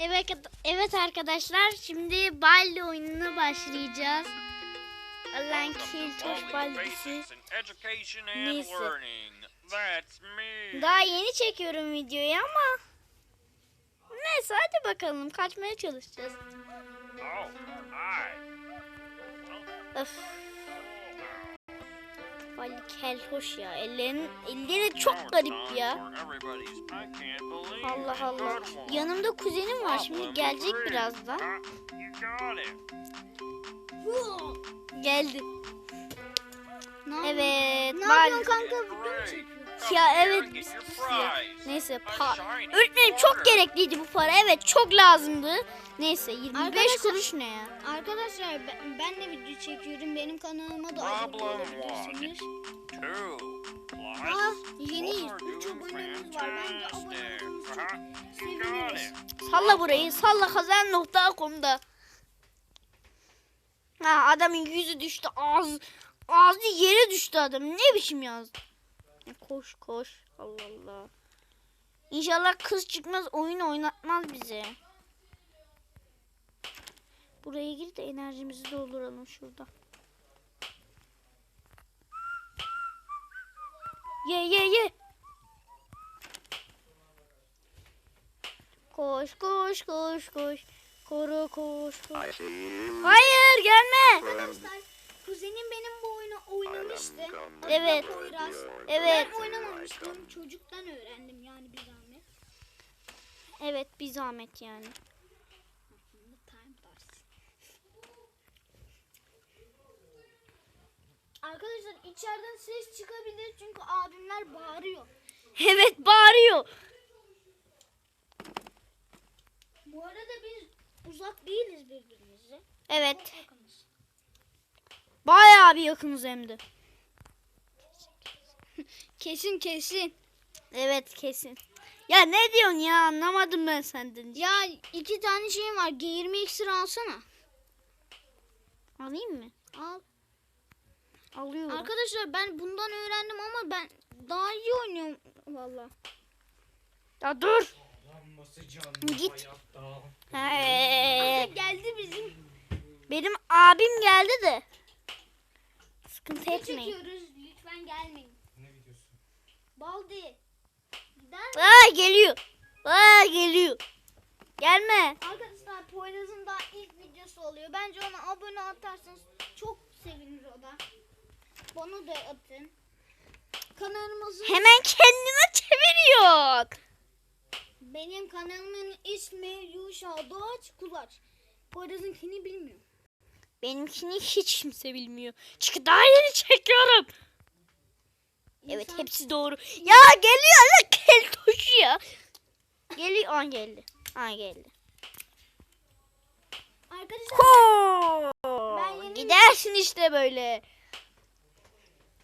Evet, evet arkadaşlar şimdi Baldi oyununa başlayacağız. Allah'ın kiltoş baldisi. Neyse. Daha yeni çekiyorum videoyu ama neyse hadi bakalım kaçmaya çalışacağız. Öf. Baldi keltoş ya. Ellerin, elleri çok garip ya. Allah Allah. Yanımda kuzenim var şimdi gelecek birazdan. Geldi. Evet. Ne yapıyorsun kanka? Ya evet. Ya, Neyse. Pa Öğretmenim çok gerekliydi bu para. Evet çok lazımdı. Neyse 25 Arkadaşlar- kuruş ne ya? Arkadaşlar ben, ben de video çekiyorum. Benim kanalıma da abone olabilirsiniz. Aa yeniyiz. 3 abonemiz var. Bence abone olmanızı çok seviniriz. Salla burayı. Salla kazan.com'da. Ha adamın yüzü düştü. Ağzı ağzı yere düştü adam. Ne biçim yazdı? Koş koş. Allah Allah. İnşallah kız çıkmaz oyun oynatmaz bize. Buraya gir de enerjimizi dolduralım şurada. Ye ye ye. Koş koş koş koş. Koru koş koş. Hayır gelme. Arkadaşlar kuzenim benim bu oyunu oynamıştı. Evet. Poyraz. Evet. Ben oynamamıştım. Çocuktan öğrendim yani bir zahmet. Evet bir zahmet yani. Arkadaşlar içeriden ses çıkabilir çünkü abimler bağırıyor. Evet bağırıyor. Bu arada biz uzak değiliz birbirimize. Evet. Bayağı bir yakınız hem de. Kesin kesin. Evet kesin. Ya ne diyorsun ya anlamadım ben senden. Ya iki tane şeyim var. G20 iksir alsana. Alayım mı? Al. Alıyorum. Arkadaşlar ben bundan öğrendim ama ben daha iyi oynuyorum valla. ya dur. Git. Geldi bizim. Benim abim geldi de. Sıkıntı Ne etmeyin. çekiyoruz? Lütfen gelmeyin. Ne videosu? Baldi. Gider mi? Aa geliyor. Aa geliyor. Gelme. Arkadaşlar Poyraz'ın daha ilk videosu oluyor. Bence ona abone atarsanız çok sevinir o da. Bana da atın. Kanalımızın Hemen kendine çeviriyor. benim kanalımın ismi Yuşa Doğaç Kulaç. Poyraz'ınkini bilmiyorum. Benimkini hiç kimse bilmiyor. Çünkü daha yeni çekiyorum. Evet hepsi doğru. Ya geliyor la keltoş ya. Geliyor. Aa geldi. Aa geldi. Arkadaşlar Ko. Ben yeni- Gidersin işte böyle.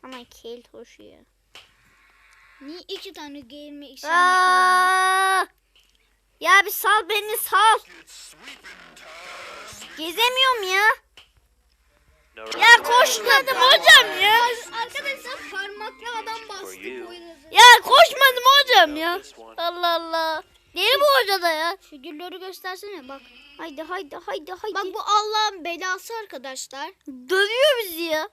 Ama keltoş ya. niye iki tane G20 iksir Aa! Ya bir sal beni sal. Gezemiyorum ya. Ya koşmadım hocam ya. Arkadaşlar parmakla adam bastı. Ya koşmadım hocam ya. Allah Allah. Deli bu hoca da ya. Şu gülleri göstersene bak. Haydi haydi haydi haydi. Bak bu Allah'ın belası arkadaşlar. Dövüyor bizi ya.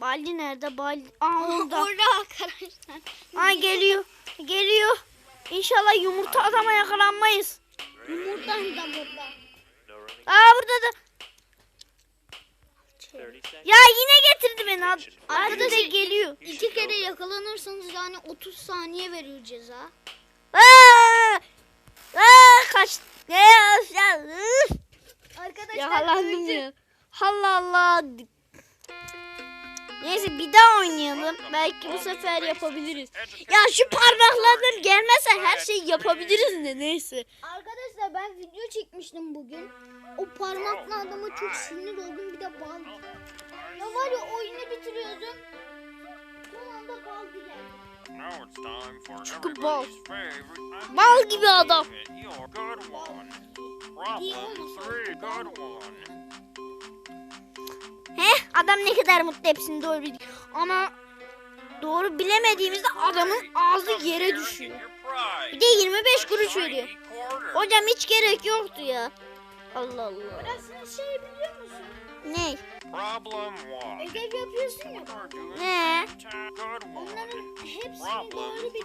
Baldi nerede? Baldi. Aa orada. Orada arkadaşlar. Aa geliyor. Geliyor. İnşallah yumurta adama yakalanmayız. Yumurtan da burada. Aa burada da. Ya yine getirdi beni. Ad- Arkadaş da geliyor. İki kere yakalanırsanız yani 30 saniye veriyor ceza. Aa! Aa kaç. Üf. Arkadaşlar Yakalandım ya. Allah Allah. Neyse bir daha oynayalım. Belki bu sefer yapabiliriz. Ya şu parmaklardan gelmezse her şeyi yapabiliriz de neyse. Arkadaşlar ben video çekmiştim bugün. O parmakla adama çok sinir oldum bir de bal. Ya var ya oyunu bitiriyordum. Son anda bal geldi. Çünkü bal. Bal gibi adam. He adam ne kadar mutlu hepsini doğru biliyor. Ama doğru bilemediğimizde adamın ağzı yere düşüyor. Bir de 25 kuruş veriyor. Hocam hiç gerek yoktu ya. Allah Allah. Biraz sen şey biliyor musun? Ne? Problem one. Ödev yapıyorsun ya. Ne? Onların hepsini doğru